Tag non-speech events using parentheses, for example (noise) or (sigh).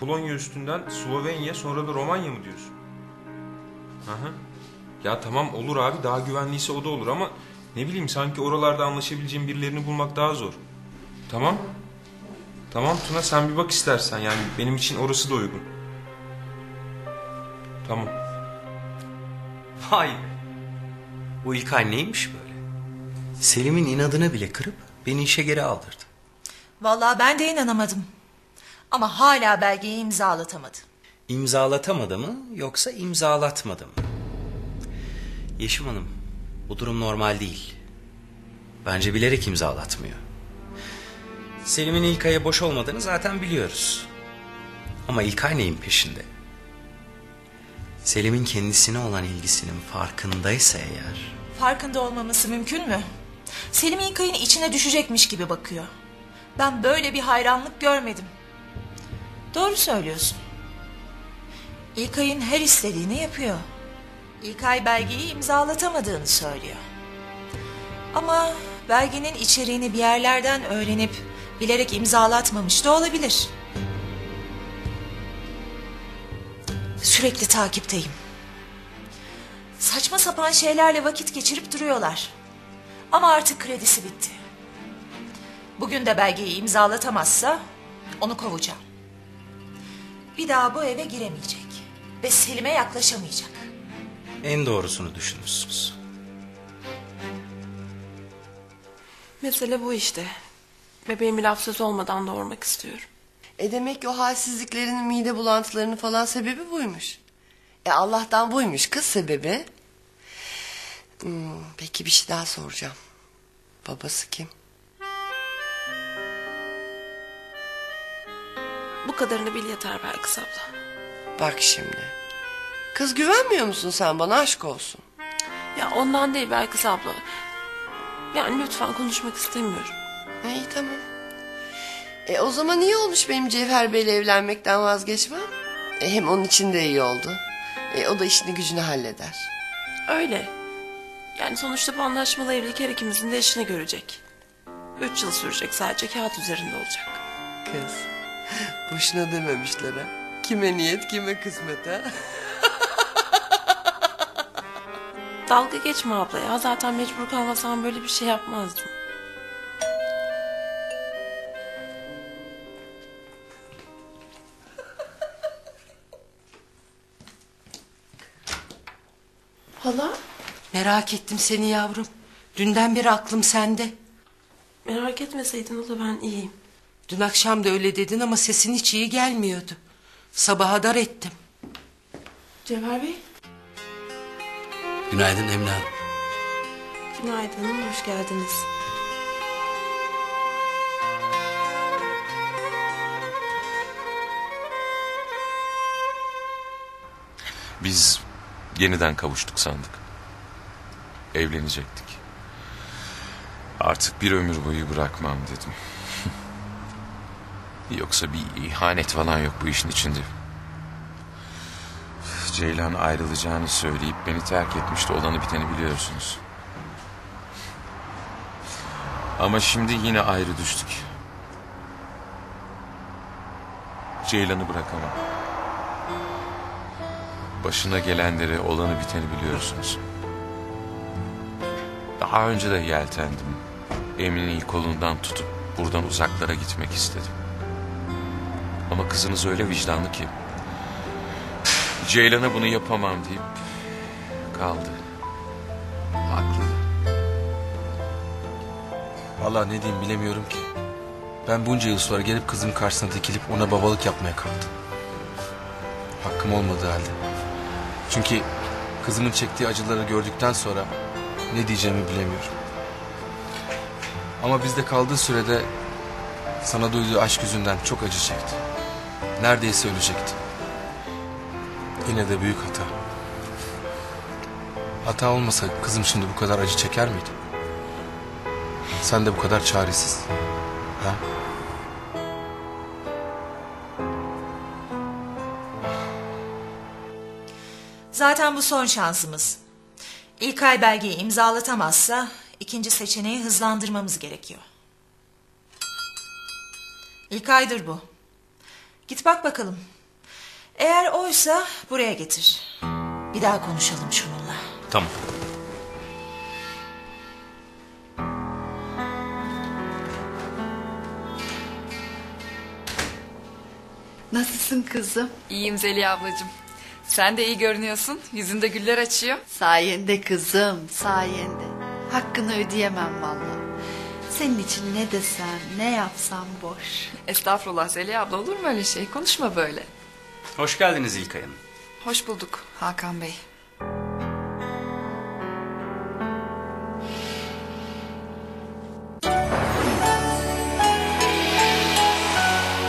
Polonya üstünden Slovenya sonra da Romanya mı diyorsun? Hı hı. Ya tamam olur abi daha güvenliyse o da olur ama ne bileyim sanki oralarda anlaşabileceğim birilerini bulmak daha zor. Tamam. Tamam Tuna sen bir bak istersen yani benim için orası da uygun. Tamam. Vay. Bu İlkay neymiş böyle? Selim'in inadına bile kırıp beni işe geri aldırdı. Vallahi ben de inanamadım. Ama hala belgeyi imzalatamadı. İmzalatamadı mı yoksa imzalatmadı mı? Yeşim Hanım, bu durum normal değil. Bence bilerek imzalatmıyor. Selim'in İlkay'a boş olmadığını zaten biliyoruz. Ama İlkay neyin peşinde? Selim'in kendisine olan ilgisinin farkındaysa eğer... Farkında olmaması mümkün mü? Selim İlkay'ın içine düşecekmiş gibi bakıyor. Ben böyle bir hayranlık görmedim. Doğru söylüyorsun. İlkay'ın her istediğini yapıyor. İlkay belgeyi imzalatamadığını söylüyor. Ama belgenin içeriğini bir yerlerden öğrenip bilerek imzalatmamış da olabilir. Sürekli takipteyim. Saçma sapan şeylerle vakit geçirip duruyorlar. Ama artık kredisi bitti. Bugün de belgeyi imzalatamazsa onu kovacağım. Bir daha bu eve giremeyecek ve Selim'e yaklaşamayacak. En doğrusunu düşünmüşsünüz. Mesele bu işte. Bebeğimi laf söz olmadan doğurmak istiyorum. E demek ki o halsizliklerinin mide bulantılarının falan sebebi buymuş. E Allah'tan buymuş kız sebebi. Hmm, peki bir şey daha soracağım. Babası kim? Bu kadarını bil yeter Belkıs abla. Bak şimdi. Kız güvenmiyor musun sen bana aşk olsun? Ya ondan değil Belkıs abla. Yani lütfen konuşmak istemiyorum. İyi tamam. E o zaman iyi olmuş benim Cevher Bey'le evlenmekten vazgeçmem. E, hem onun için de iyi oldu. E, o da işini gücünü halleder. Öyle. Yani sonuçta bu anlaşmalı evlilik her ikimizin de işini görecek. Üç yıl sürecek sadece kağıt üzerinde olacak. Kız. Boşuna dememişler ha. Kime niyet kime kısmet ha. (laughs) Dalga geçme abla ya. Zaten mecbur kalmasam böyle bir şey yapmazdım. (laughs) Hala? Merak ettim seni yavrum. Dünden beri aklım sende. Merak etmeseydin hala ben iyiyim. Dün akşam da öyle dedin ama sesin hiç iyi gelmiyordu. Sabaha dar ettim. Cevher Bey. Günaydın Emine Hanım. Günaydın, hoş geldiniz. Biz yeniden kavuştuk sandık. Evlenecektik. Artık bir ömür boyu bırakmam dedim. Yoksa bir ihanet falan yok bu işin içinde. Ceylan ayrılacağını söyleyip beni terk etmişti. Olanı biteni biliyorsunuz. Ama şimdi yine ayrı düştük. Ceylan'ı bırakamam. Başına gelenleri, olanı biteni biliyorsunuz. Daha önce de yeltendim. Emin'in kolundan tutup buradan uzaklara gitmek istedim. Ama kızınız öyle vicdanlı ki. Ceylan'a bunu yapamam deyip kaldı. Haklı. Vallahi ne diyeyim bilemiyorum ki. Ben bunca yıl sonra gelip kızım karşısına dikilip ona babalık yapmaya kalktım. Hakkım olmadığı halde. Çünkü kızımın çektiği acıları gördükten sonra ne diyeceğimi bilemiyorum. Ama bizde kaldığı sürede sana duyduğu aşk yüzünden çok acı çekti. Neredeyse ölecekti. Yine de büyük hata. Hata olmasa kızım şimdi bu kadar acı çeker miydi? Sen de bu kadar çaresiz. Ha? Zaten bu son şansımız. İlkay belgeyi imzalatamazsa ikinci seçeneği hızlandırmamız gerekiyor. İlkay'dır bu. Git bak bakalım. Eğer oysa buraya getir. Bir daha konuşalım şununla. Tamam. Nasılsın kızım? İyiyim Zeliha ablacığım. Sen de iyi görünüyorsun. Yüzünde güller açıyor. Sayende kızım, sayende. Hakkını ödeyemem vallahi. Senin için ne desem, ne yapsam boş. Estağfurullah Zeliha abla olur mu öyle şey? Konuşma böyle. Hoş geldiniz İlkay Hanım. Hoş bulduk Hakan Bey.